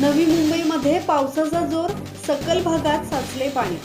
नवी मुंबईमध्ये पावसाचा जोर सकल भागात साचले पाणी.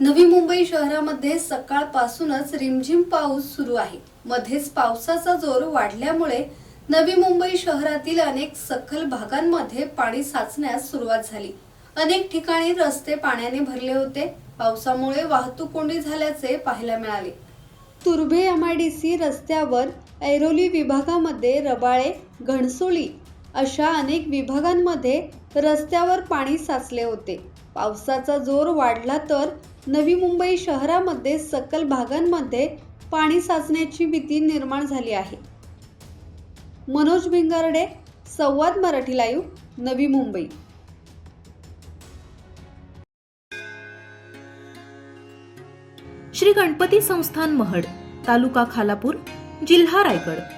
नवी मुंबई शहरामध्ये सकाळपासूनच रिमझिम पाऊस सुरू आहे. मध्येच पावसाचा जोर वाढल्यामुळे नवी मुंबई शहरातील अनेक सखल भागांमध्ये पाणी साचण्यास सुरुवात झाली. अनेक ठिकाणी रस्ते पाण्याने भरले होते. पावसामुळे वाहतूक कोंडी झाल्याचे पाहायला मिळाले. तुर्भे एमआयडीसी रस्त्यावर ऐरोली विभागामध्ये रबाळे घणसोली अशा अनेक विभागांमध्ये रस्त्यावर पाणी साचले होते. पावसाचा जोर वाढला तर नवी मुंबई शहरामध्ये सकल भागांमध्ये पाणी साचण्याची भीती निर्माण झाली आहे. मनोज भिंगारडे संवाद मराठी लाईव्ह नवी मुंबई. श्री गणपती संस्थान महड तालुका खालापूर जिल्हा रायगड.